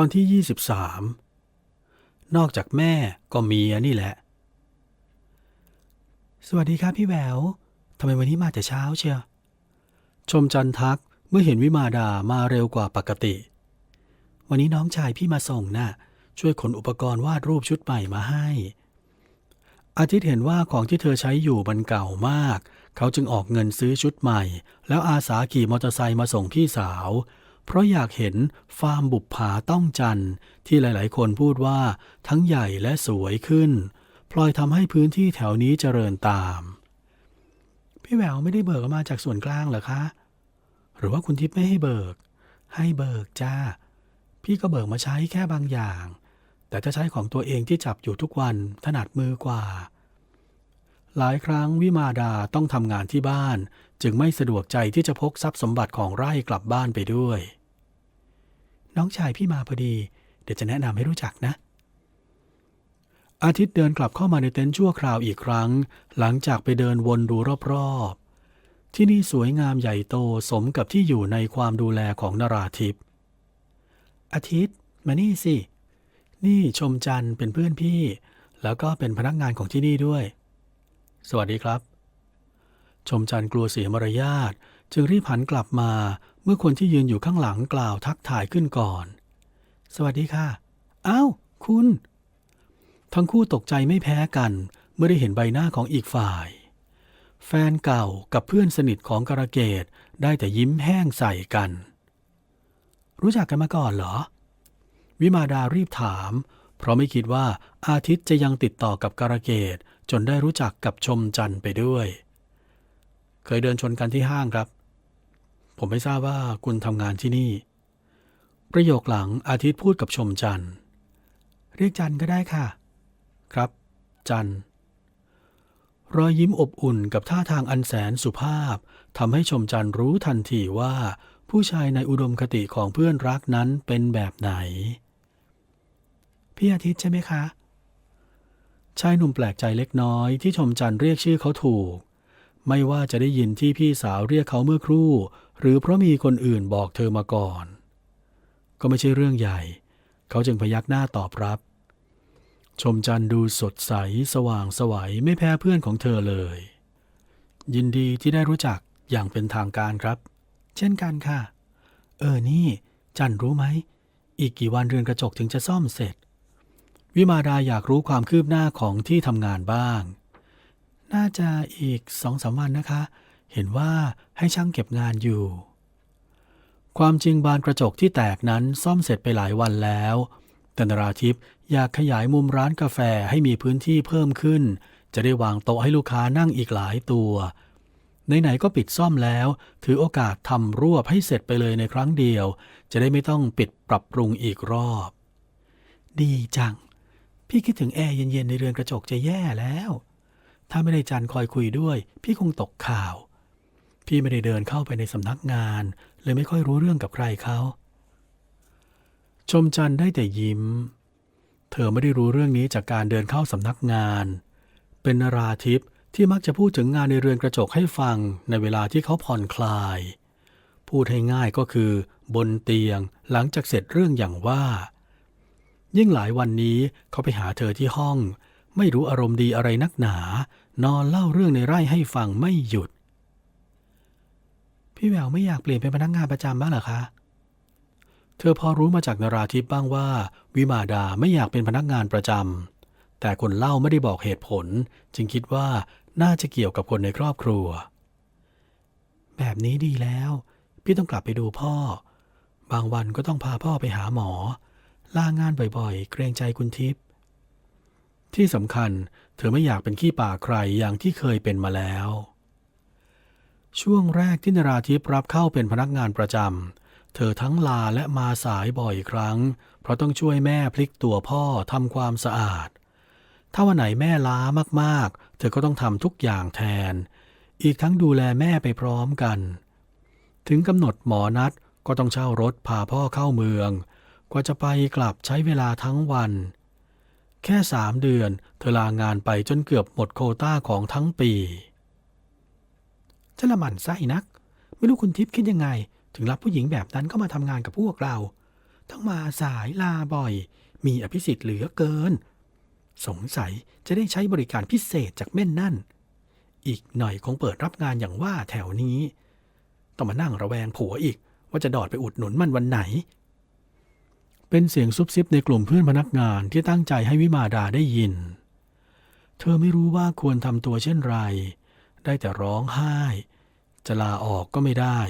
ตอนที่ 23 นอกจากแม่ก็เมียนี่แหละ สวัสดีครับพี่แววทำไมวันนี้มาแต่เช้าเชียวชมจันทักเมื่อเห็นวิมาดามาเร็วกว่าปกติ วันนี้น้องชายพี่มาส่งน่ะ ช่วยขนอุปกรณ์วาดรูปชุดใหม่มาให้ อาทิตย์เห็นว่าของที่เธอใช้อยู่มันเก่ามาก เขาจึงออกเงินซื้อชุดใหม่ แล้วอาสาขี่มอเตอร์ไซค์มาส่งพี่สาว เพราะอยากเห็นฟาร์มบุปผาต้องจันที่หลาย ๆ คนพูดว่าทั้งใหญ่และสวยขึ้น พลอยทำให้พื้นที่แถวนี้เจริญตาม พี่แหววไม่ได้เบิกมาจากส่วนกลางเหรอคะ หรือว่าคุณทิพย์ไม่ให้เบิก ให้เบิกจ้า พี่ก็เบิกมาใช้แค่บางอย่าง แต่ถ้าใช้ของตัวเองที่จับอยู่ทุกวันถนัดมือกว่า หลายครั้งวิมาดาต้องทำงานที่บ้าน จึงไม่สะดวกใจที่จะพกทรัพย์สมบัติของไร่กลับบ้านไปด้วย น้องชายพี่มาพอดี เดี๋ยวจะแนะนำให้รู้จักนะ อาทิตย์เดินกลับเข้ามาในเต็นท์ชั่วคราวอีกครั้ง หลังจากไปเดินวนดูรอบๆ ที่นี่สวยงามใหญ่โตสมกับที่อยู่ในความดูแลของนราทิพย์อาทิตย์มานี่สิ นี่ชมจันเป็นเพื่อนพี่ แล้วก็เป็นพนักงานของที่นี่ด้วย สวัสดีครับ ชมจันกลัวเสียมารยาทจึงรีบหันกลับมา มื่อคนที่ยืนอยู่ข้างหลังกล่าวทักทายขึ้นก่อน สวัสดีค่ะ อ้าว คุณ ทั้งคู่ตกใจไม่แพ้กันเมื่อได้เห็นใบหน้าของอีกฝ่าย แฟนเก่ากับเพื่อนสนิทของกระเกตได้แต่ยิ้มแห้งใส่กัน รู้จักกันมาก่อนเหรอ วิมาดารีบถาม เพราะไม่คิดว่าอาทิตย์จะยังติดต่อกับการะเกตจนได้รู้จักกับชมจันทร์ไปด้วย เคยเดินชนกันที่ห้างครับ ผมไม่ทราบว่าคุณทำงานที่นี่ ประโยคหลังอาทิตย์พูดกับชมจันเรียกจันก็ได้ค่ะ ครับ จันรอยยิ้มอบอุ่นกับท่าทางอันแสนสุภาพทำให้ชมจันรู้ทันทีว่า ผู้ชายในอุดมคติของเพื่อนรักนั้นเป็นแบบไหน พี่อาทิตย์ใช่ไหมคะ ชายหนุ่มแปลกใจเล็กน้อยที่ชมจันเรียกชื่อเขาถูก ไม่ว่าจะได้ยินที่พี่สาวเรียกเขาเมื่อครู่ หรือเพราะมีคนอื่นบอกเธอมาก่อน ก็ไม่ใช่เรื่องใหญ่ เขาจึงพยักหน้าตอบรับ ชมจันดูสดใส สว่างสวัยไม่แพ้เพื่อนของเธอเลย ยินดีที่ได้รู้จักอย่างเป็นทางการครับ เช่นกันค่ะ เออนี่ จันรู้ไหม อีกกี่วันเรือนกระจกถึงจะซ่อมเสร็จ วิมาดาอยากรู้ความคืบหน้าของที่ทำงานบ้าง น่าจะอีกสองสามวันนะคะ เห็นว่าให้ช่างเก็บงานอยู่ ความจริงบานกระจกที่แตกนั้นซ่อมเสร็จไปหลายวันแล้วแต่นราทิพย์อยากขยายมุมร้านกาแฟให้มีพื้นที่เพิ่มขึ้น จะได้วางโต๊ะให้ลูกค้านั่งอีกหลายตัวไหนๆก็ปิดซ่อมแล้ว ถือโอกาสทำรวบให้เสร็จไปเลยในครั้งเดียว จะได้ไม่ต้องปิดปรับปรุงอีกรอบ ดีจัง พี่คิดถึงแอร์เย็นๆในเรือนกระจกจะแย่แล้ว ถ้าไม่ได้จันคอยคุยด้วย พี่คงตกข่าว พี่ไม่ได้เดินเข้าไปในสำนักงาน เลยไม่ค่อยรู้เรื่องกับใครเขาชมจันได้แต่ยิ้ม เธอไม่ได้รู้เรื่องนี้จากการเดินเข้าสำนักงาน เป็นนราทิพย์ที่มักจะพูดถึงงานในเรือนกระจกให้ฟังในเวลาที่เขาผ่อนคลาย พูดให้ง่ายก็คือ บนเตียงหลังจากเสร็จเรื่องอย่างว่า ยิ่งหลายวันนี้เขาไปหาเธอที่ห้อง ไม่รู้อารมณ์ดีอะไรนักหนา นอนเล่าเรื่องในไร่ให้ฟังไม่หยุด พี่แววไม่อยากเปลี่ยนเป็นพนักงานประจำบ้างเหรอคะ เธอพอรู้มาจากนราธิปบ้างว่า วิมาดาไม่อยากเป็นพนักงานประจำแต่คนเล่าไม่ได้บอกเหตุผล จึงคิดว่าน่าจะเกี่ยวกับคนในครอบครัว แบบนี้ดีแล้ว พี่ต้องกลับไปดูพ่อ บางวันก็ต้องพาพ่อไปหาหมอ ลางานบ่อยๆ เกรงใจคุณทิพย์ที่สำคัญ เธอไม่อยากเป็นขี้ป่าใครอย่างที่เคยเป็นมาแล้ว ช่วงแรกที่นราทิพรับเข้าเป็นพนักงานประจำ เธอทั้งลาและมาสายบ่อยครั้ง เพราะต้องช่วยแม่พลิกตัวพ่อทำความสะอาด ถ้าวันไหนแม่ล้ามากๆ เธอก็ต้องทำทุกอย่างแทน อีกทั้งดูแลแม่ไปพร้อมกัน ถึงกำหนดหมอนัดก็ต้องเช่ารถพาพ่อเข้าเมือง กว่าจะไปกลับใช้เวลาทั้งวัน แค่สามเดือน เธอลางานไปจนเกือบหมดโคต้าของทั้งปี จะละหมันไส้นัก ไม่รู้คุณทิพย์คิดยังไง ถึงรับผู้หญิงแบบนั้นเข้ามาทำงานกับพวกเราต้องมาสายลาบ่อย มีอภิสิทธิ์เหลือเกิน สงสัยจะได้ใช้บริการพิเศษจากแม่นนั่น อีกหน่อยคงเปิดรับงานอย่างว่าแถวนี้ ต้องมานั่งระแวงผัวอีก ว่าจะดอดไปอุดหนุนมันวันไหน เป็นเสียงซุบซิบในกลุ่มเพื่อนพนักงานที่ตั้งใจให้วิมาดาได้ยิน เธอไม่รู้ว่าควรทำตัวเช่นไรได้แต่ร้องไห้ จะลาออกก็ไม่ได้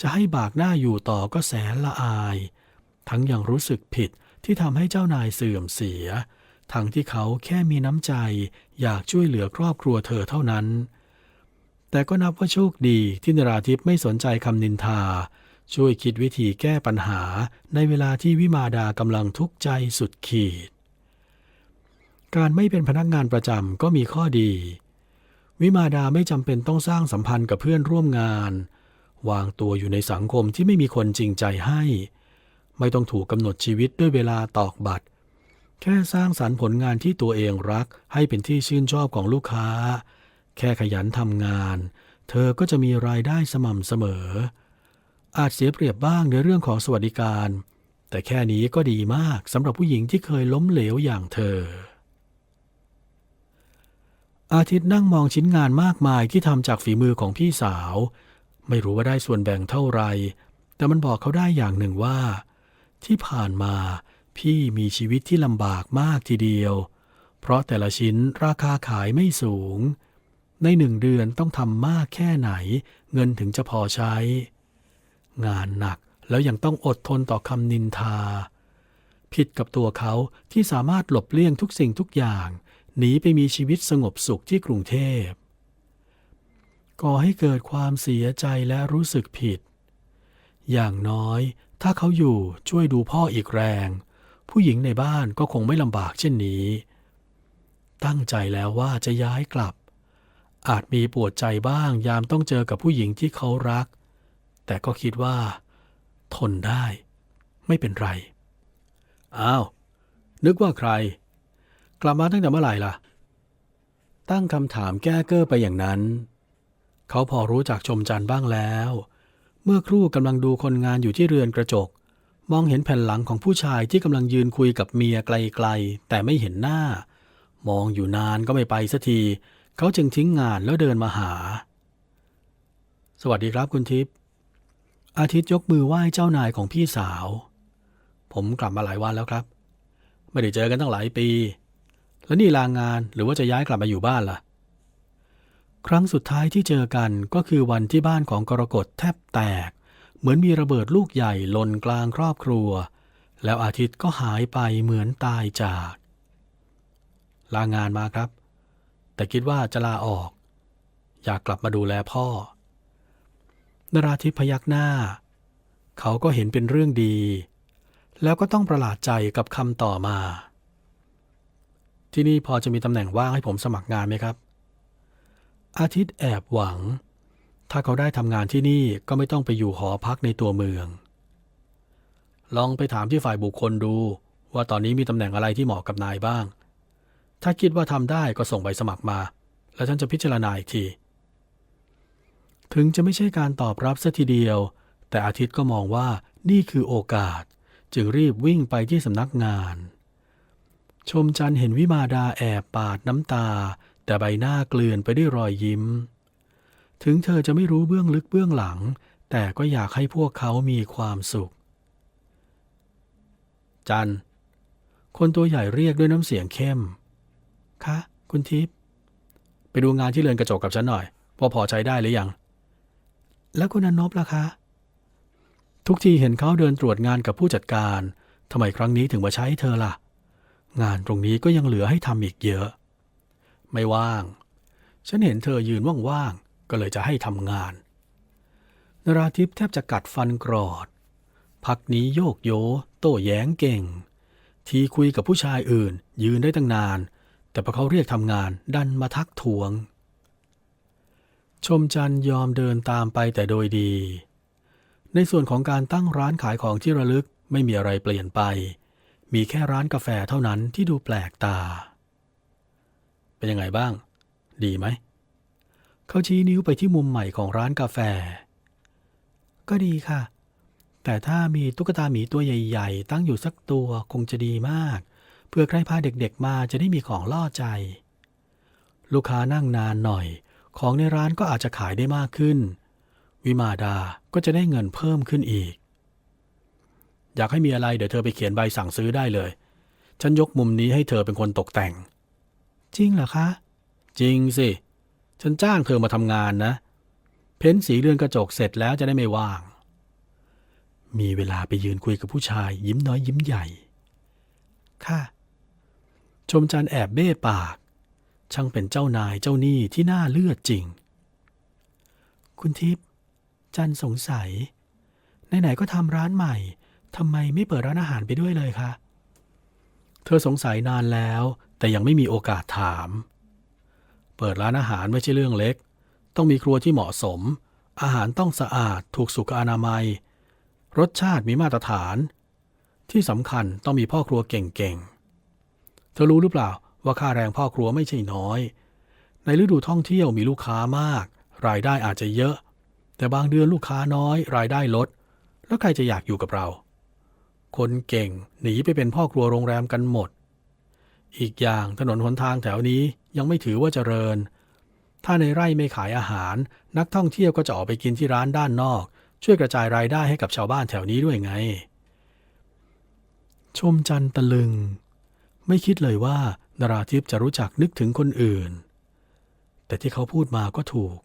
จะให้บากหน้าอยู่ต่อก็แสนละอาย ทั้งยังรู้สึกผิดที่ทำให้เจ้านายเสื่อมเสีย ทั้งที่เขาแค่มีน้ำใจ อยากช่วยเหลือครอบครัวเธอเท่านั้น แต่ก็นับว่าโชคดีที่นราทิพย์ไม่สนใจคำนินทา ช่วยคิดวิธีแก้ปัญหาในเวลาที่วิมาดากำลังทุกข์ใจสุดขีด การไม่เป็นพนักงานประจำก็มีข้อดี วิมาดาไม่จำเป็นต้องสร้างสัมพันธ์กับเพื่อนร่วมงาน วางตัวอยู่ในสังคมที่ไม่มีคนจริงใจให้ ไม่ต้องถูกกำหนดชีวิตด้วยเวลาตอกบัตร แค่สร้างสรรค์ผลงานที่ตัวเองรักให้เป็นที่ชื่นชอบของลูกค้า แค่ขยันทำงาน เธอก็จะมีรายได้สม่ำเสมอ อาจเสียเปรียบบ้างในเรื่องของสวัสดิการ แต่แค่นี้ก็ดีมากสำหรับผู้หญิงที่เคยล้มเหลวอย่างเธอ อาทิตย์นั่งมองชิ้นงานมากมายที่ทำจากฝีมือของพี่สาว ไม่รู้ว่าได้ส่วนแบ่งเท่าไรแต่มันบอกเขาได้อย่างหนึ่งว่า ที่ผ่านมาพี่มีชีวิตที่ลำบากมากทีเดียว เพราะแต่ละชิ้นราคาขายไม่สูง ในหนึ่งเดือนต้องทำมากแค่ไหน เงินถึงจะพอใช้ งานหนักแล้วยังต้องอดทนต่อคำนินทา ผิดกับตัวเขาที่สามารถหลบเลี่ยงทุกสิ่งทุกอย่าง หนีไปมีชีวิตสงบสุขที่กรุงเทพก่อให้เกิดความเสียใจและรู้สึกผิด อย่างน้อย ถ้าเขาอยู่ช่วยดูพ่ออีกแรง ผู้หญิงในบ้านก็คงไม่ลำบากเช่นนี้ ตั้งใจแล้วว่าจะย้ายกลับ อาจมีปวดใจบ้างยามต้องเจอกับผู้หญิงที่เขารัก แต่ก็คิดว่า ทนได้ ไม่เป็นไร อ้าว นึกว่าใคร กลับมาตั้งแต่เมื่อไหร่ล่ะ ตั้งคำถามแก้เก้อไปอย่างนั้น เขาพอรู้จักชมจันทร์บ้างแล้ว เมื่อครู่กำลังดูคนงานอยู่ที่เรือนกระจก มองเห็นแผ่นหลังของผู้ชายที่กำลังยืนคุยกับเมียไกลๆ แต่ไม่เห็นหน้า มองอยู่นานก็ไม่ไปสักที เขาจึงทิ้งงานแล้วเดินมาหา สวัสดีครับคุณทิพย์อาทิตย์ยกมือไหว้เจ้านายของพี่สาว ผมกลับมาหลายวันแล้วครับ ไม่ได้เจอกันตั้งหลายปี แล้วนี่ลางานหรือว่าจะย้ายกลับมาอยู่บ้านล่ะ ครั้งสุดท้ายที่เจอกันก็คือวันที่บ้านของกรกฎแทบแตก เหมือนมีระเบิดลูกใหญ่หล่นกลางครอบครัว แล้วอาทิตย์ก็หายไปเหมือนตายจาก ลางานมาครับ แต่คิดว่าจะลาออก อยากกลับมาดูแลพ่อ นราธิพยักหน้า เขาก็เห็นเป็นเรื่องดี แล้วก็ต้องประหลาดใจกับคำต่อมา ที่นี่พอจะมีตำแหน่งว่างให้ผมสมัครงานไหมครับ อาทิตย์แอบหวัง ถ้าเขาได้ทำงานที่นี่ก็ไม่ต้องไปอยู่หอพักในตัวเมือง ลองไปถามที่ฝ่ายบุคคลดู ว่าตอนนี้มีตำแหน่งอะไรที่เหมาะกับนายบ้าง ถ้าคิดว่าทำได้ก็ส่งใบสมัครมา แล้วฉันจะพิจารณาอีกที ถึงจะไม่ใช่การตอบรับซะทีเดียว แต่อาทิตย์ก็มองว่านี่คือโอกาส จึงรีบวิ่งไปที่สำนักงาน ชมจันเห็นวิมาดาแอบปาดน้ำตา แต่ใบหน้าเกลื่อนไปด้วยรอยยิ้ม ถึงเธอจะไม่รู้เบื้องลึกเบื้องหลัง แต่ก็อยากให้พวกเขามีความสุข จัน คนตัวใหญ่เรียกด้วยน้ำเสียงเข้ม คะ คุณทิพย์ ไปดูงานที่เรือนกระจกกับฉันหน่อยว่าพอใช้ได้หรือยัง แล้วคุณอนบล่ะคะ ทุกทีเห็นเขาเดินตรวจงานกับผู้จัดการทำไมครั้งนี้ถึงมาใช้เธอล่ะ งานตรงนี้ก็ยังเหลือให้ทำอีกเยอะ ไม่ว่าง ฉันเห็นเธอยืนว่างๆ ก็เลยจะให้ทำงาน นราทิพย์แทบจะกัดฟันกรอด พักนี้โยกโย โต้แย้งเก่ง ทีคุยกับผู้ชายอื่น ยืนได้ตั้งนาน แต่พอเขาเรียกทำงานดันมาทักทวง ชมจันทร์ยอมเดินตามไปแต่โดยดี ในส่วนของการตั้งร้านขายของที่ระลึกไม่มีอะไรเปลี่ยนไป มีแค่ร้านกาแฟเท่านั้นที่ดูแปลกตา เป็นยังไงบ้าง ดีไหม เขาชี้นิ้วไปที่มุมใหม่ของร้านกาแฟ ก็ดีค่ะ แต่ถ้ามีตุ๊กตาหมีตัวใหญ่ ๆ ตั้งอยู่สักตัวคงจะดีมาก เพื่อใครพาเด็กๆมาจะได้มีของล่อใจ ลูกค้านั่งนานหน่อย ของในร้านก็อาจจะขายได้มากขึ้น วิมาดาก็จะได้เงินเพิ่มขึ้นอีก อยากให้มีอะไรเดี๋ยวเธอไปเขียนใบสั่งซื้อได้เลย ฉันยกมุมนี้ให้เธอเป็นคนตกแต่ง จริงเหรอคะ จริงสิ ฉันจ้างเธอมาทำงานนะ เพ้นสีเรือนกระจกเสร็จแล้วจะได้ไม่ว่าง มีเวลาไปยืนคุยกับผู้ชายยิ้มน้อยยิ้มใหญ่ ค่ะ ชมจันทร์แอบเบ้ปาก ช่างเป็นเจ้านายเจ้าหนี้ที่น่าเลือดจริง คุณทิพย์จันสงสัยไหนๆก็ทำร้านใหม่ ทำไมไม่เปิดร้านอาหารไปด้วยเลยคะ เธอสงสัยนานแล้ว แต่ยังไม่มีโอกาสถาม เปิดร้านอาหารไม่ใช่เรื่องเล็ก ต้องมีครัวที่เหมาะสม อาหารต้องสะอาด ถูกสุขอนามัย รสชาติมีมาตรฐาน ที่สำคัญต้องมีพ่อครัวเก่งๆ เธอรู้หรือเปล่าว่าค่าแรงพ่อครัวไม่ใช่น้อย ในฤดูท่องเที่ยวมีลูกค้ามาก รายได้อาจจะเยอะ แต่บางเดือนลูกค้าน้อย รายได้ลด แล้วใครจะอยากอยู่กับเรา คนเก่ง หนีไปเป็นพ่อครัวโรงแรมกันหมด อีกอย่างถนนหนทางแถวนี้ยังไม่ถือว่าเจริญ ถ้าในไร่ไม่ขายอาหาร นักท่องเที่ยวก็จะออกไปกินที่ร้านด้านนอก ช่วยกระจายรายได้ให้กับชาวบ้านแถวนี้ด้วยไง ชมจันทร์ตะลึง ไม่คิดเลยว่านาราทิพย์จะรู้จักนึกถึงคนอื่น แต่ที่เขาพูดมาก็ถูก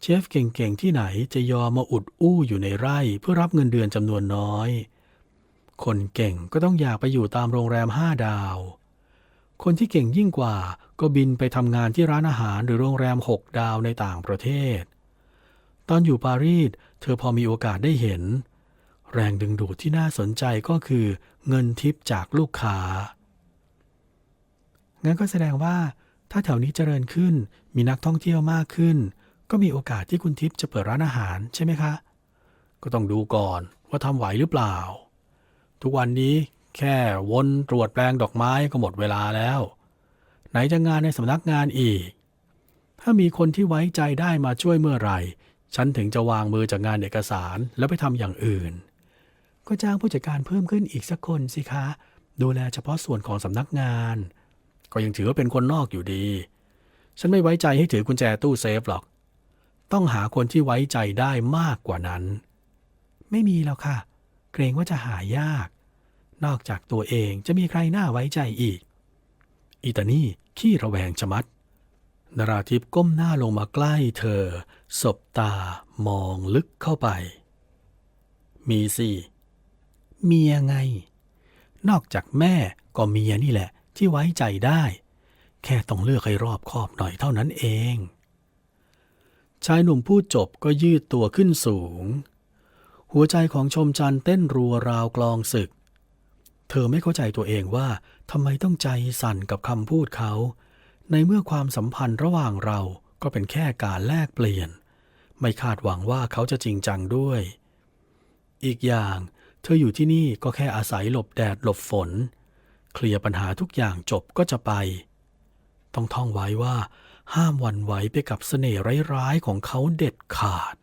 เชฟเก่งๆที่ไหนจะยอมมาอุดอู้อยู่ในไร่เพื่อรับเงินเดือนจำนวนน้อย คนเก่งก็ต้องอยากไปอยู่ตามโรงแรมห้าดาว คนที่เก่งยิ่งกว่าก็บินไปทำงานที่ร้านอาหารหรือโรงแรมหกดาวในต่างประเทศ ตอนอยู่ปารีสเธอพอมีโอกาสได้เห็น แรงดึงดูดที่น่าสนใจก็คือเงินทิปจากลูกค้า งั้นก็แสดงว่าถ้าแถวนี้เจริญขึ้นมีนักท่องเที่ยวมากขึ้น ก็มีโอกาสที่คุณทิพย์จะเปิดร้านอาหารใช่ไหมคะ ก็ต้องดูก่อนว่าทำไหวหรือเปล่า ทุกวันนี้แค่วนตรวจแปลงดอกไม้ก็หมดเวลาแล้ว ไหนจะงานในสำนักงานอีก ถ้ามีคนที่ไว้ใจได้มาช่วยเมื่อไหร่ ฉันถึงจะวางมือจากงานเอกสารแล้วไปทำอย่างอื่น ก็จ้างผู้จัดการเพิ่มขึ้นอีกสักคนสิคะ ดูแลเฉพาะส่วนของสำนักงาน ก็ยังถือว่าเป็นคนนอกอยู่ดี ฉันไม่ไว้ใจให้ถือกุญแจตู้เซฟหรอก ต้องหาคนที่ไว้ใจได้มากกว่านั้น ไม่มีแล้วค่ะ เกรงว่าจะหายาก นอกจากตัวเองจะมีใครน่าไว้ใจอีกอีตานี่ขี้ระแวงชะมัด นราทิพย์ก้มหน้าลงมาใกล้เธอ สบตามองลึกเข้าไป มีสิเมียไง นอกจากแม่ก็เมียนี่แหละ ที่ไว้ใจได้ แค่ต้องเลือกให้รอบคอบหน่อยเท่านั้นเอง ชายหนุ่มพูดจบก็ยืดตัวขึ้นสูง หัวใจของชมจันทร์เต้นรัวราวกลองศึก เธอไม่เข้าใจตัวเองว่าทำไมต้องใจสั่นกับคำพูดเขา ในเมื่อความสัมพันธ์ระหว่างเราก็เป็นแค่การแลกเปลี่ยน ไม่คาดหวังว่าเขาจะจริงจังด้วย อีกอย่าง เธออยู่ที่นี่ก็แค่อาศัยหลบแดดหลบฝน เคลียร์ปัญหาทุกอย่างจบก็จะไป ต้องท่องไว้ว่า ห้ามวันไหวไปกับเสน่ห์ร้ายๆของเขาเด็ดขาด